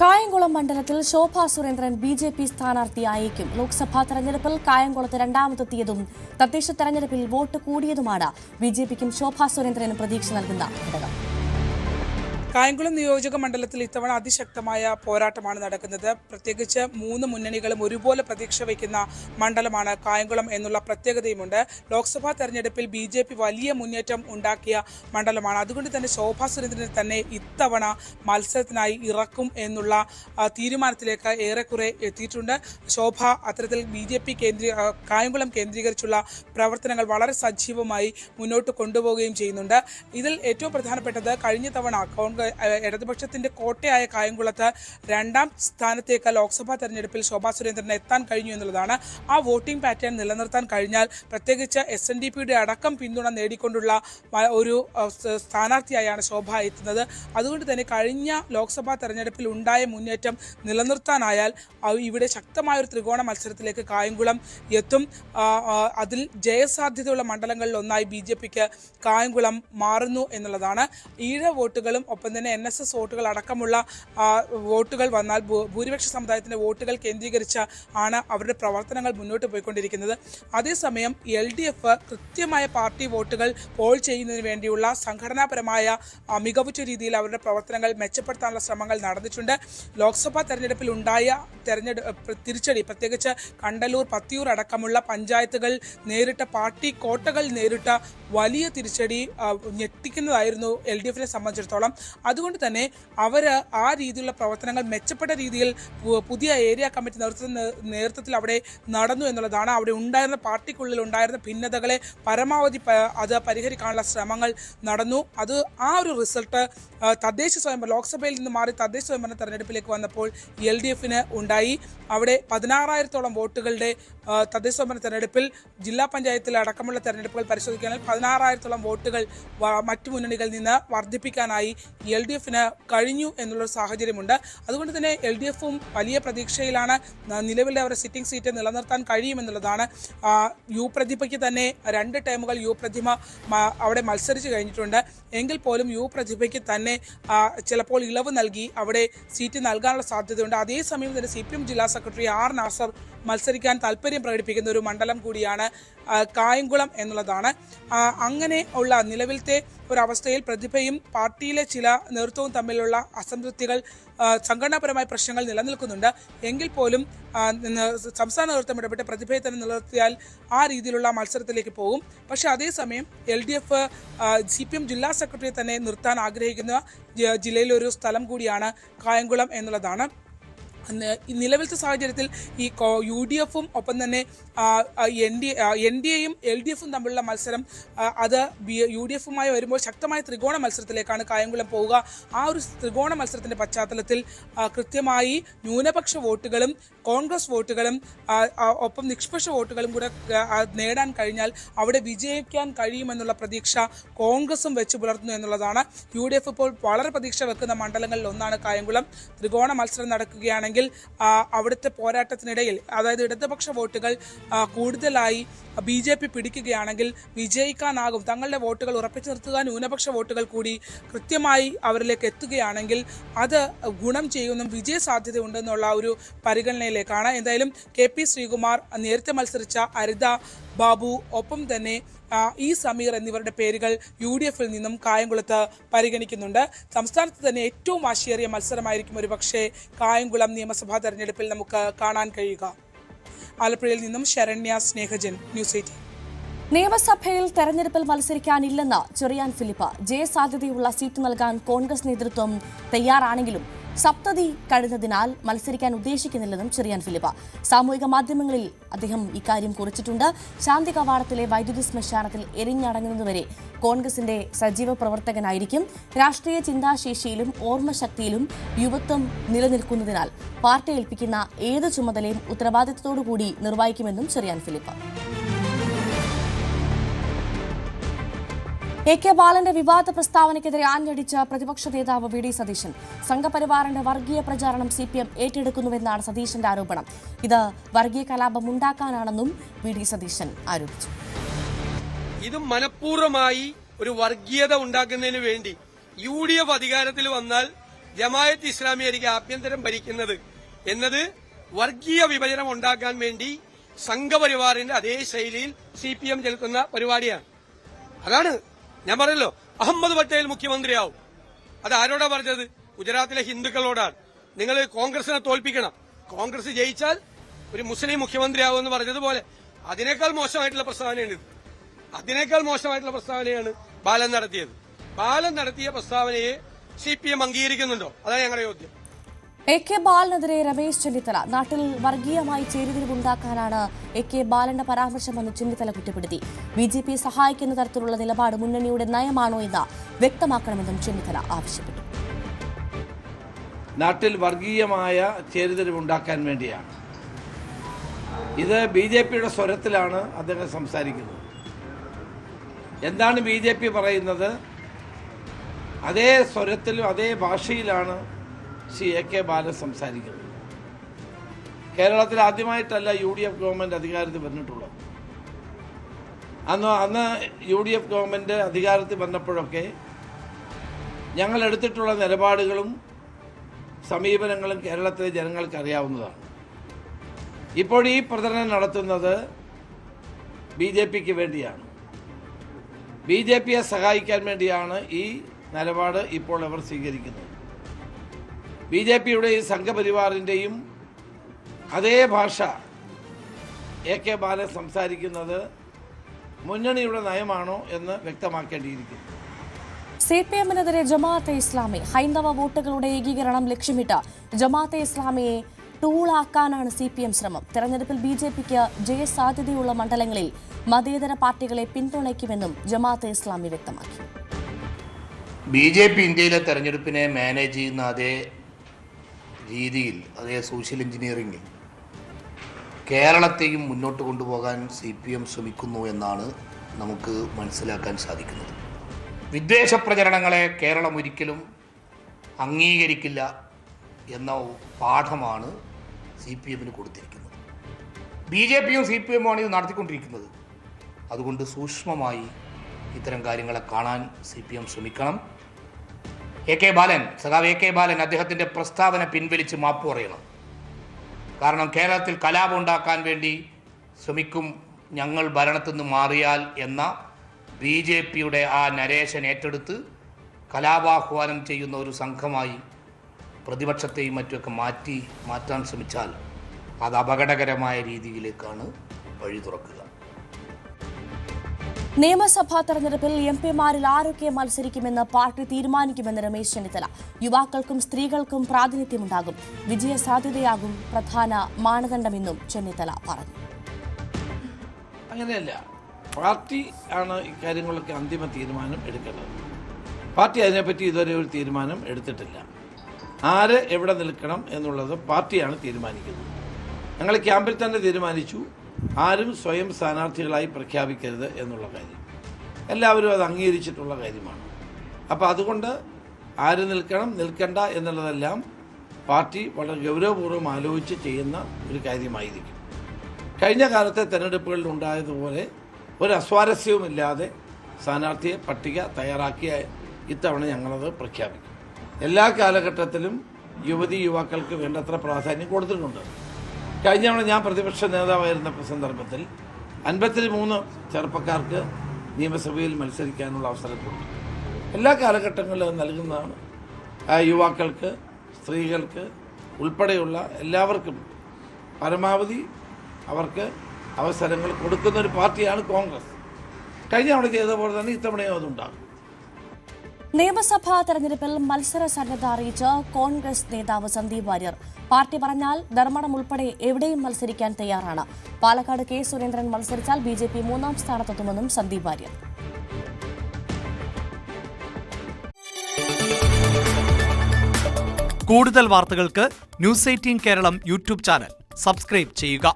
കായംകുളം മണ്ഡലത്തിൽ Shobha Surendran B J P സ്ഥാനാർത്ഥിയായേക്കും. Lok Sabha തെരഞ്ഞെടുപ്പിൽ കായംകുളത്ത് രണ്ടാമതെത്തിയതും തദ്ദേശ തെരഞ്ഞെടുപ്പിൽ വോട്ട് കൂടിയതുമാണ് ബി ജെ പിക്കും ശോഭാ സുരേന്ദ്രനും പ്രതീക്ഷ നൽകുന്ന ഘടകം. കായംകുളം നിയോജക മണ്ഡലത്തിൽ ഇത്തവണ അതിശക്തമായ പോരാട്ടമാണ് നടക്കുന്നത്. പ്രത്യേകിച്ച് മൂന്ന് മുന്നണികളും ഒരുപോലെ പ്രതീക്ഷ വയ്ക്കുന്ന മണ്ഡലമാണ് കായംകുളം എന്നുള്ള പ്രത്യേകതയുമുണ്ട്. ലോക്സഭാ തെരഞ്ഞെടുപ്പിൽ ബി ജെ പി വലിയ മുന്നേറ്റം ഉണ്ടാക്കിയ മണ്ഡലമാണ്. അതുകൊണ്ട് തന്നെ ശോഭാ സുരേന്ദ്രനെ തന്നെ ഇത്തവണ മത്സരത്തിനായി ഇറക്കും എന്നുള്ള തീരുമാനത്തിലേക്ക് ഏറെക്കുറെ എത്തിയിട്ടുണ്ട്. ശോഭ അത്തരത്തിൽ ബി ജെ പി കേന്ദ്രീ കായംകുളം കേന്ദ്രീകരിച്ചുള്ള പ്രവർത്തനങ്ങൾ വളരെ സജീവമായി മുന്നോട്ട് കൊണ്ടുപോവുകയും ചെയ്യുന്നുണ്ട്. ഇതിൽ ഏറ്റവും പ്രധാനപ്പെട്ടത് കഴിഞ്ഞ തവണ കോൺഗ്രസ് ഇടതുപക്ഷത്തിന്റെ കോട്ടയായ കായംകുളത്ത് രണ്ടാം സ്ഥാനത്തേക്ക് ലോക്സഭാ തെരഞ്ഞെടുപ്പിൽ ശോഭാ സുരേന്ദ്രന് എത്താൻ കഴിഞ്ഞു എന്നുള്ളതാണ്. ആ വോട്ടിംഗ് പാറ്റേൺ നിലനിർത്താൻ കഴിഞ്ഞാൽ പ്രത്യേകിച്ച് എസ് എൻ ഡി പിയുടെ അടക്കം പിന്തുണ നേടിക്കൊണ്ടുള്ള ഒരു സ്ഥാനാർത്ഥിയായാണ് ശോഭ എത്തുന്നത്. അതുകൊണ്ട് തന്നെ കഴിഞ്ഞ ലോക്സഭാ തെരഞ്ഞെടുപ്പിൽ ഉണ്ടായ മുന്നേറ്റം നിലനിർത്താനായാൽ ഇവിടെ ശക്തമായ ഒരു ത്രികോണ മത്സരത്തിലേക്ക് കായംകുളം എത്തും. അതിൽ ജയസാധ്യതയുള്ള മണ്ഡലങ്ങളിൽ ഒന്നായി ബി ജെ പിക്ക് കായംകുളം മാറുന്നു എന്നുള്ളതാണ്. ഈഴ വോട്ടുകളും ഒപ്പം തന്നെ എൻ എസ് എസ് വോട്ടുകൾ അടക്കമുള്ള വോട്ടുകൾ വന്നാൽ ഭൂരിപക്ഷ സമുദായത്തിന്റെ വോട്ടുകൾ കേന്ദ്രീകരിച്ച ആണ് അവരുടെ പ്രവർത്തനങ്ങൾ മുന്നോട്ട് പോയിക്കൊണ്ടിരിക്കുന്നത്. അതേസമയം എൽ ഡി എഫ് കൃത്യമായ പാർട്ടി വോട്ടുകൾ പോൾ ചെയ്യുന്നതിന് വേണ്ടിയുള്ള സംഘടനാപരമായ മികവുറ്റ രീതിയിൽ അവരുടെ പ്രവർത്തനങ്ങൾ മെച്ചപ്പെടുത്താനുള്ള ശ്രമങ്ങൾ നടന്നിട്ടുണ്ട്. ലോക്സഭാ തെരഞ്ഞെടുപ്പിൽ ഉണ്ടായ തെരഞ്ഞെടുപ്പ് തിരിച്ചടി. പ്രത്യേകിച്ച് കണ്ടലൂർ പത്തിയൂർ അടക്കമുള്ള പഞ്ചായത്തുകൾ നേരിട്ട പാർട്ടി കോട്ടകൾ നേരിട്ട വലിയ തിരിച്ചടി ഞെട്ടിക്കുന്നതായിരുന്നു എൽ ഡി എഫിനെ സംബന്ധിച്ചിടത്തോളം. അതുകൊണ്ട് തന്നെ അവർ ആ രീതിയിലുള്ള പ്രവർത്തനങ്ങൾ മെച്ചപ്പെട്ട രീതിയിൽ പുതിയ ഏരിയ കമ്മിറ്റി നേതൃത്വ നേതൃത്വത്തിൽ അവിടെ നടന്നു എന്നുള്ളതാണ്. അവിടെ ഉണ്ടായിരുന്ന പാർട്ടിക്കുള്ളിൽ ഉണ്ടായിരുന്ന ഭിന്നതകളെ പരമാവധി അത് പരിഹരിക്കാനുള്ള ശ്രമങ്ങൾ നടന്നു. അത് ആ ഒരു റിസൾട്ട് തദ്ദേശ സ്വയംഭരണ ലോക്സഭയിൽ നിന്ന് മാറി തദ്ദേശ സ്വയംഭരണ തെരഞ്ഞെടുപ്പിലേക്ക് വന്നപ്പോൾ എൽ ഡി എഫിന് അവിടെ പതിനാറായിരത്തോളം വോട്ടുകളുടെ തദ്ദേശ സ്വയംഭരണ തെരഞ്ഞെടുപ്പിൽ ജില്ലാ പഞ്ചായത്തിൽ അടക്കമുള്ള തെരഞ്ഞെടുപ്പുകൾ പരിശോധിക്കുകയാണെങ്കിൽ പതിനാറായിരത്തോളം വോട്ടുകൾ മറ്റു മുന്നണികളിൽ നിന്ന് വർദ്ധിപ്പിക്കാനായി എൽ ഡി എഫിന് കഴിഞ്ഞു എന്നുള്ളൊരു സാഹചര്യമുണ്ട്. അതുകൊണ്ട് തന്നെ എൽ ഡി എഫും വലിയ പ്രതീക്ഷയിലാണ് നിലവിലെ അവരുടെ സിറ്റിംഗ് സീറ്റ് നിലനിർത്താൻ കഴിയുമെന്നുള്ളതാണ്. യു പ്രതിഭയ്ക്ക് തന്നെ രണ്ട് ടൈമുകൾ യു പ്രതിമ അവിടെ മത്സരിച്ച് കഴിഞ്ഞിട്ടുണ്ട്. എങ്കിൽ പോലും യു പ്രതിഭയ്ക്ക് തന്നെ ചിലപ്പോൾ ഇളവ് നൽകി അവിടെ സീറ്റ് നൽകാനുള്ള സാധ്യതയുണ്ട്. അതേസമയം തന്നെ സി എം ജില്ലാ സെക്രട്ടറി ആർ നാസർ മത്സരിക്കാൻ താല്പര്യം പ്രകടിപ്പിക്കുന്ന ഒരു മണ്ഡലം കൂടിയാണ് കായംകുളം എന്നുള്ളതാണ്. അങ്ങനെ ഉള്ള നിലവിലത്തെ ഒരവസ്ഥയിൽ പ്രതിഭയും പാർട്ടിയിലെ ചില നേതൃത്വവും തമ്മിലുള്ള അസംതൃപ്തികൾ സംഘടനാപരമായ പ്രശ്നങ്ങൾ നിലനിൽക്കുന്നുണ്ട്. എങ്കിൽ പോലും സംസ്ഥാന നേതൃത്വം ഇടപെട്ട് പ്രതിഭയെ തന്നെ നിലനിർത്തിയാൽ ആ രീതിയിലുള്ള മത്സരത്തിലേക്ക് പോകും. പക്ഷെ അതേസമയം L D F C P M ജില്ലാ സെക്രട്ടറിയെ തന്നെ നിർത്താൻ ആഗ്രഹിക്കുന്ന ജില്ലയിലൊരു സ്ഥലം കൂടിയാണ് കായംകുളം എന്നുള്ളതാണ്. നിലവിലത്തെ സാഹചര്യത്തിൽ ഈ യു ഡി എഫും ഒപ്പം തന്നെ എൻ ഡി എൻ ഡി എയും എൽ ഡി എഫും തമ്മിലുള്ള മത്സരം അത് ബി യു ഡി എഫുമായി വരുമ്പോൾ ശക്തമായ ത്രികോണ മത്സരത്തിലേക്കാണ് കായംകുളം പോവുക. ആ ഒരു ത്രികോണ മത്സരത്തിന്റെ പശ്ചാത്തലത്തിൽ കൃത്യമായി ന്യൂനപക്ഷ വോട്ടുകളും കോൺഗ്രസ് വോട്ടുകളും ഒപ്പം നിഷ്പക്ഷ വോട്ടുകളും കൂടെ നേടാൻ കഴിഞ്ഞാൽ അവിടെ വിജയിക്കാൻ കഴിയുമെന്നുള്ള പ്രതീക്ഷ കോൺഗ്രസും വെച്ച് പുലർത്തുന്നു എന്നുള്ളതാണ്. യു ഡി എഫ് ഇപ്പോൾ വളരെ പ്രതീക്ഷ വെക്കുന്ന മണ്ഡലങ്ങളിൽ ഒന്നാണ് കായംകുളം. ത്രികോണ മത്സരം നടക്കുകയാണെങ്കിൽ ആ, അവിടുത്തെ പോരാട്ടത്തിനിടയിൽ അതായത് ഇടതുപക്ഷ വോട്ടുകൾ കൂടുതലായി ബി ജെ പി പിടിക്കുകയാണെങ്കിൽ വിജയിക്കാനാകും. തങ്ങളുടെ വോട്ടുകൾ ഉറപ്പിച്ചു നിർത്തുക ന്യൂനപക്ഷ വോട്ടുകൾ കൂടി കൃത്യമായി അവരിലേക്ക് എത്തുകയാണെങ്കിൽ അത് ഗുണം ചെയ്യുന്ന വിജയ സാധ്യതയുണ്ടെന്നുള്ള ഒരു പരിഗണനയിലേക്കാണ്. എന്തായാലും കെ പി ശ്രീകുമാർ നേരത്തെ മത്സരിച്ച അരിത ബാബു ഒപ്പം തന്നെ ഇ സമീർ എന്നിവരുടെ പേരുകൾ യു ഡി എഫിൽ നിന്നും കായംകുളത്ത് പരിഗണിക്കുന്നുണ്ട്. സംസ്ഥാനത്ത് തന്നെ ഏറ്റവും വാശിയേറിയ മത്സരമായിരിക്കും ഒരുപക്ഷെ കായംകുളം നിയമസഭാ തെരഞ്ഞെടുപ്പിൽ നമുക്ക് കാണാൻ കഴിയുക. ആലപ്പുഴയിൽ നിന്നും ശരണ്യ സ്നേഹജൻ ന്യൂസ് എയ്റ്റീൻ. നിയമസഭയിൽ തെരഞ്ഞെടുപ്പിൽ മത്സരിക്കാനില്ലെന്ന് ചെറിയാൻ ഫിലിപ്പ്. ജയസാധ്യതയുള്ള സീറ്റ് നൽകാൻ കോൺഗ്രസ് നേതൃത്വം തയ്യാറാണെങ്കിലും സപ്തതി കഴിഞ്ഞതിനാൽ മത്സരിക്കാൻ ഉദ്ദേശിക്കുന്നില്ലെന്നും ചെറിയാൻ ഫിലിപ്പ. സാമൂഹിക മാധ്യമങ്ങളിൽ അദ്ദേഹം ഇക്കാര്യം കുറിച്ചിട്ടുണ്ട്. ശാന്തി കവാടത്തിലെ വൈദ്യുതി ശ്മശാനത്തിൽ എരിഞ്ഞടങ്ങുന്നതുവരെ കോൺഗ്രസിന്റെ സജീവ പ്രവർത്തകനായിരിക്കും. രാഷ്ട്രീയ ചിന്താശേഷിയിലും ഓർമ്മശക്തിയിലും യുവത്വം നിലനിൽക്കുന്നതിനാൽ പാർട്ടി ഏൽപ്പിക്കുന്ന ഏത് ചുമതലയും ഉത്തരവാദിത്തത്തോടുകൂടി നിർവഹിക്കുമെന്നും ചെറിയാൻ ഫിലിപ്പ്. എ കെ ബാലന്റെ വിവാദ പ്രസ്താവനയ്ക്കെതിരെ ആഞ്ഞടിച്ച പ്രതിപക്ഷ നേതാവ് വി ഡി സതീശൻ. സംഘപരിവാറിന്റെ വർഗീയ പ്രചാരണം സി പി എം ഏറ്റെടുക്കുന്നുവെന്നാണ് സതീശന്റെ ആരോപണം. ഇത് വർഗീയ കലാപം ഉണ്ടാക്കാനാണെന്നും വി ഡി സതീശൻ ആരോപിച്ചു. ഇത് മനഃപൂർവമായി ഒരു വർഗീയത ഉണ്ടാക്കുന്നതിന് വേണ്ടി യു ഡി എഫ് അധികാരത്തിൽ വന്നാൽ ജമായത്ത് ഇസ്ലാമി ആയിരിക്കും ആഭ്യന്തരം ഭരിക്കുന്നത് എന്നത് വർഗീയ വിഭജനം ഉണ്ടാക്കാൻ വേണ്ടി സംഘപരിവാറിന്റെ അതേ ശൈലിയിൽ സി പി എം ചെലുത്തുന്ന പരിപാടിയാണ്. അതാണ് ഞാൻ പറഞ്ഞല്ലോ അഹമ്മദ് പട്ടേൽ മുഖ്യമന്ത്രിയാവും. അത് ആരോടാ പറഞ്ഞത്? ഗുജറാത്തിലെ ഹിന്ദുക്കളോടാണ്. നിങ്ങൾ കോൺഗ്രസിനെ തോൽപ്പിക്കണം. കോൺഗ്രസ് ജയിച്ചാൽ ഒരു മുസ്ലിം മുഖ്യമന്ത്രിയാവും എന്ന് പറഞ്ഞതുപോലെ അതിനേക്കാൾ മോശമായിട്ടുള്ള പ്രസ്താവനയാണ് ഇത് അതിനേക്കാൾ മോശമായിട്ടുള്ള പ്രസ്താവനയാണ് ബാലൻ നടത്തിയത്. ബാലൻ നടത്തിയ പ്രസ്താവനയെ സി പി എം അംഗീകരിക്കുന്നുണ്ടോ? അതാണ് ഞങ്ങളുടെ ചോദ്യം. എ കെ ബാലനെതിരെ രമേശ് ചെന്നിത്തല നാട്ടിൽ വർഗീയമായി ചേരിതിരിവുണ്ടാക്കാനാണ് എ കെ ബാലന്റെ പരാമർശമെന്ന് ചെന്നിത്തല കുറ്റപ്പെടുത്തി. ബി ജെ പി സഹായിക്കുന്ന തരത്തിലുള്ള നിലപാട് മുന്നണിയുടെ നയമാണോ എന്ന് വ്യക്തമാക്കണമെന്നും ചെന്നിത്തല ആവശ്യപ്പെട്ടു. നാട്ടിൽ വർഗീയമായ ചേരിതിരിവുണ്ടാക്കാൻ വേണ്ടിയാണ്. ഇത് ബി ജെ പിയുടെ സ്വരത്തിലാണ് അദ്ദേഹം സംസാരിക്കുന്നത്. എന്താണ് ബി ജെ പി പറയുന്നത്? അതേ സ്വരത്തിലും അതേ ഭാഷയിലാണ് ശ്രീ എ കെ ബാലൻ സംസാരിക്കുന്നത് കേരളത്തിൽ ആദ്യമായിട്ടല്ല യു ഡി എഫ് ഗവൺമെന്റ് അധികാരത്തിൽ വന്നിട്ടുള്ളത്. അന്ന് അന്ന് യു ഡി എഫ് ഗവൺമെന്റ് അധികാരത്തിൽ വന്നപ്പോഴൊക്കെ ഞങ്ങൾ എടുത്തിട്ടുള്ള നിലപാടുകളും സമീപനങ്ങളും കേരളത്തിലെ ജനങ്ങൾക്ക് അറിയാവുന്നതാണ്. ഇപ്പോൾ ഈ പ്രചരണം നടത്തുന്നത് ബി ജെ പിക്ക് വേണ്ടിയാണ്. ബി ജെ പിയെ സഹായിക്കാൻ വേണ്ടിയാണ് ഈ നിലപാട് ഇപ്പോൾ അവർ സ്വീകരിക്കുന്നത്. ബി ജെ പിയുടെയും സംഘപരിവാറിന്റെയും അതേ ഭാഷ എ കെ ബാലൻ സംസാരിക്കുന്നത് മുന്നണിയുടെ നയമാണോ എന്ന് വ്യക്തമാക്കേണ്ടിയിരിക്കുന്നു. സി പി എമ്മിനെതിരെ ജമാഅത്തെ ഇസ്ലാമി ഹൈന്ദവ വോട്ടുകളുടെ ഏകീകരണം ലക്ഷ്യമിട്ട് ജമാഅത്തെ ഇസ്ലാമിയെ ടൂളാക്കാനാണ് സി പി എം ശ്രമം. തെരഞ്ഞെടുപ്പിൽ ബി ജെ പിക്ക് ജയസാധ്യതയുള്ള മണ്ഡലങ്ങളിൽ മതേതര പാർട്ടികളെ പിന്തുണയ്ക്കുമെന്നും ജമാഅത്തെ ഇസ്ലാമി വ്യക്തമാക്കി. ബി ജെ പി ഇന്ത്യയിലെ തെരഞ്ഞെടുപ്പിനെ മാനേജ് ചെയ്യുന്ന അതേ രീതിയിൽ അതേ സോഷ്യൽ എഞ്ചിനീയറിംഗിൽ കേരളത്തെയും മുന്നോട്ട് കൊണ്ടുപോകാൻ സി പി എം ശ്രമിക്കുന്നു എന്നാണ് നമുക്ക് മനസ്സിലാക്കാൻ സാധിക്കുന്നത്. വിദ്വേഷ പ്രചരണങ്ങളെ കേരളം ഒരിക്കലും അംഗീകരിക്കില്ല എന്ന പാഠമാണ് സി പി എമ്മിന് കൊടുത്തിരിക്കുന്നത്. ബി ജെ പിയും സി പി എമ്മുമാണ് ഇത് നടത്തിക്കൊണ്ടിരിക്കുന്നത്. അതുകൊണ്ട് സൂക്ഷ്മമായി ഇത്തരം കാര്യങ്ങളെ കാണാൻ സി പി എം ശ്രമിക്കണം. എ കെ ബാലൻ സഖാവ് എ കെ ബാലൻ അദ്ദേഹത്തിന്റെ പ്രസ്താവന പിൻവലിച്ച് മാപ്പ് പറയണം കാരണം കേരളത്തിൽ കലാപം ഉണ്ടാക്കാൻ വേണ്ടി ശ്രമിക്കും ഞങ്ങൾ ഭരണത്തിൽ നിന്ന് മാറിയാൽ എന്ന ബി ജെ പിയുടെ ആ നരേഷൻ ഏറ്റെടുത്ത് കലാപാഹ്വാനം ചെയ്യുന്ന ഒരു സംഘമായി പ്രതിപക്ഷത്തെയും മറ്റുമൊക്കെ മാറ്റി മാറ്റാൻ ശ്രമിച്ചാൽ അത് അപകടകരമായ രീതിയിലേക്കാണ് വഴി തുറക്കുക. നിയമസഭാ തെരഞ്ഞെടുപ്പിൽ എം പിമാരിൽ ആരൊക്കെ മത്സരിക്കുമെന്ന് പാർട്ടി തീരുമാനിക്കുമെന്ന് രമേശ് ചെന്നിത്തല. യുവാക്കൾക്കും സ്ത്രീകൾക്കും പ്രാതിനിധ്യമുണ്ടാകും. വിജയസാധ്യതയാകും പ്രധാന മാനദണ്ഡമെന്നും ചെന്നിത്തല പറഞ്ഞു. അങ്ങനെയല്ല. പാർട്ടി ആണ് ഇക്കാര്യങ്ങളൊക്കെ അന്തിമ തീരുമാനം എടുക്കേണ്ടത്. പാർട്ടി അതിനെപ്പറ്റി ഇതുവരെ ഒരു തീരുമാനം എടുത്തിട്ടില്ല. ആര് എവിടെ നിൽക്കണം എന്നുള്ളത് പാർട്ടിയാണ് തീരുമാനിക്കുന്നത്. ഞങ്ങൾ ക്യാമ്പിൽ തന്നെ തീരുമാനിച്ചു. ആരും സ്വയം സ്ഥാനാർത്ഥികളായി പ്രഖ്യാപിക്കരുത് എന്നുള്ള കാര്യം. എല്ലാവരും അത് അംഗീകരിച്ചിട്ടുള്ള കാര്യമാണ്. അപ്പോൾ അതുകൊണ്ട് ആര് നിൽക്കണം നിൽക്കണ്ട എന്നുള്ളതെല്ലാം പാർട്ടി വളരെ ഗൗരവപൂർവം ആലോചിച്ച് ചെയ്യുന്ന ഒരു കാര്യമായിരിക്കും. കഴിഞ്ഞ കാലത്തെ തെരഞ്ഞെടുപ്പുകളിൽ ഉണ്ടായതുപോലെ ഒരു അസ്വാരസ്യവുമില്ലാതെ സ്ഥാനാർത്ഥിയെ പട്ടിക തയ്യാറാക്കിയ ഇത്തവണ ഞങ്ങളത് പ്രഖ്യാപിക്കും. എല്ലാ കാലഘട്ടത്തിലും യുവതി യുവാക്കൾക്ക് വേണ്ടത്ര പ്രാധാന്യം കൊടുത്തിട്ടുണ്ട്. കഴിഞ്ഞ തവണ ഞാൻ പ്രതിപക്ഷ നേതാവായിരുന്ന സന്ദർഭത്തിൽ അൻപത്തി മൂന്ന് ചെറുപ്പക്കാർക്ക് നിയമസഭയിൽ മത്സരിക്കാനുള്ള അവസരം കൊടുത്തു. എല്ലാ കാലഘട്ടങ്ങളിലും നൽകുന്നതാണ്. യുവാക്കൾക്ക് സ്ത്രീകൾക്ക് ഉൾപ്പെടെയുള്ള എല്ലാവർക്കും പരമാവധി അവർക്ക് അവസരങ്ങൾ കൊടുക്കുന്ന ഒരു പാർട്ടിയാണ് കോൺഗ്രസ്. കഴിഞ്ഞ തവണ ചെയ്ത പോലെ തന്നെ ഇത്തവണയും അതുണ്ടാകും. നിയമസഭാ തെരഞ്ഞെടുപ്പിൽ മത്സര സന്നദ്ധ അറിയിച്ച് കോൺഗ്രസ് നേതാവ് സന്ദീപ് വാര്യർ. പാർട്ടി പറഞ്ഞാൽ ധർമ്മടം ഉൾപ്പെടെ എവിടെയും മത്സരിക്കാൻ തയ്യാറാണ്. പാലക്കാട് കെ സുരേന്ദ്രൻ മത്സരിച്ചാൽ ബി ജെ പി മൂന്നാം സ്ഥാനത്തെത്തുമെന്നും സന്ദീപ് വാര്യർ. കൂടുതൽ വാർത്തകൾക്ക് news eighteen Keralam YouTube channel. Subscribe ചെയ്യുക.